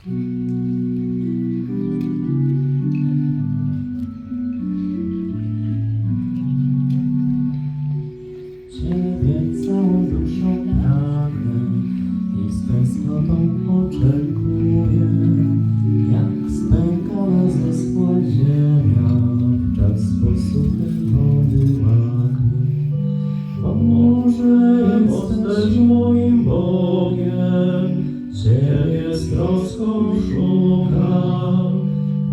Ciebie całą duszą pragnę i z tęsknotą oczekuję, jak spękana zeschła ziemia w czas posuchy wody łakny. Może jesteś moim Bogiem? rozkoszą bram.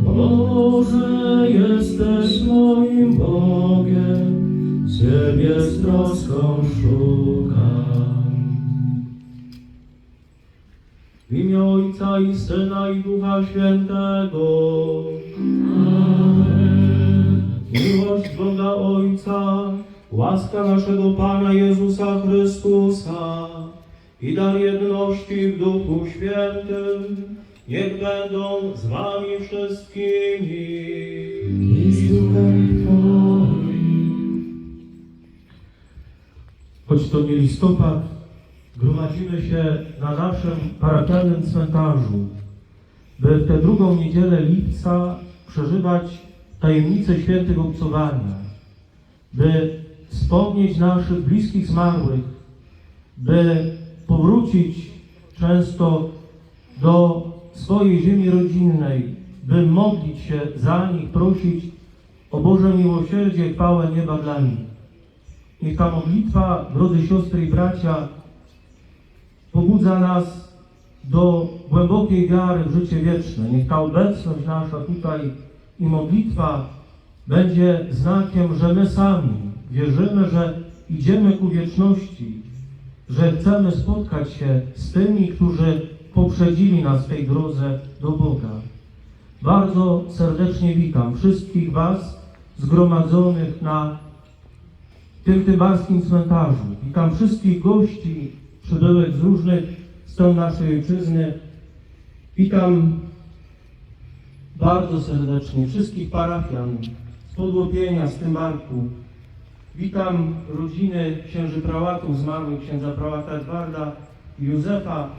Boże, jesteś moim Bogiem, Ciebie z troską szukam. W imię Ojca i Syna i Ducha Świętego. Miłość Boga Ojca, łaska naszego Pana Jezusa Chrystusa i dar jedności w Duchu Świętym, niech będą z wami wszystkimi. I z duchem Twoim. Choć to nie listopad, gromadzimy się na naszym parafialnym cmentarzu, by w tę drugą niedzielę lipca przeżywać tajemnicę świętego obcowania, by wspomnieć naszych bliskich zmarłych, by powrócić często do swojej ziemi rodzinnej, by modlić się za nich, prosić o Boże miłosierdzie chwałę nieba dla nich. Niech ta modlitwa, drodzy siostry i bracia, pobudza nas do głębokiej wiary w życie wieczne. Niech ta obecność nasza tutaj i modlitwa będzie znakiem, że my sami wierzymy, że idziemy ku wieczności, że chcemy spotkać się z tymi, którzy poprzedzili nas w tej drodze do Boga. Bardzo serdecznie witam wszystkich Was zgromadzonych na tym tybarskim cmentarzu. Witam wszystkich gości przybyłych z różnych stron naszej ojczyzny. Witam bardzo serdecznie wszystkich parafian z Podłopienia, z Tymbarku. Witam rodziny księży prałatów zmarłych, księdza prałata Edwarda i Józefa.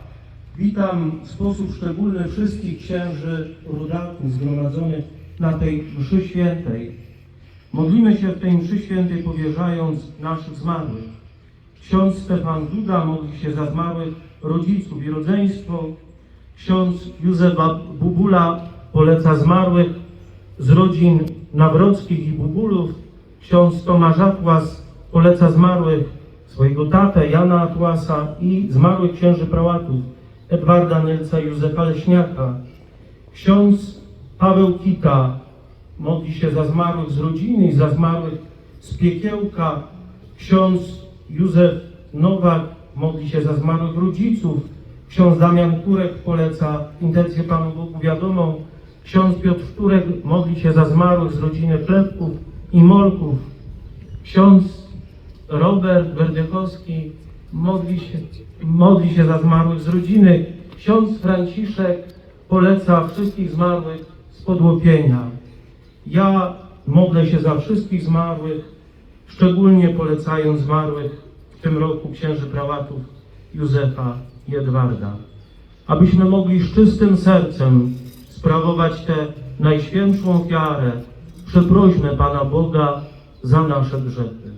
Witam w sposób szczególny wszystkich księży rodaków zgromadzonych na tej mszy świętej. Modlimy się w tej mszy świętej powierzając naszych zmarłych. Ksiądz Stefan Duda modli się za zmarłych rodziców i rodzeństwo. Ksiądz Józef Bubula poleca zmarłych z rodzin Nawrockich i Bubulów. Ksiądz Tomasz Atłas poleca zmarłych swojego tatę Jana Atłasa i zmarłych księży prałatów Edwarda Nylca Józefa Leśniaka. Ksiądz Paweł Kita modli się za zmarłych z rodziny i za zmarłych z piekiełka. Ksiądz Józef Nowak modli się za zmarłych rodziców. Ksiądz Damian Kurek poleca intencję Panu Bogu wiadomą. Ksiądz Piotr Turek modli się za zmarłych z rodziny Chlebków i Molków. Ksiądz Robert Berdechowski modli się, modli się za zmarłych z rodziny. Ksiądz Franciszek poleca wszystkich zmarłych z podłopienia. Ja modlę się za wszystkich zmarłych, szczególnie polecając zmarłych w tym roku księży prałatów Józefa i Edwarda. Abyśmy mogli z czystym sercem sprawować tę najświętszą ofiarę, przeprośmy Pana Boga za nasze grzechy.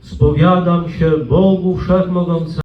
Spowiadam się Bogu Wszechmogącemu.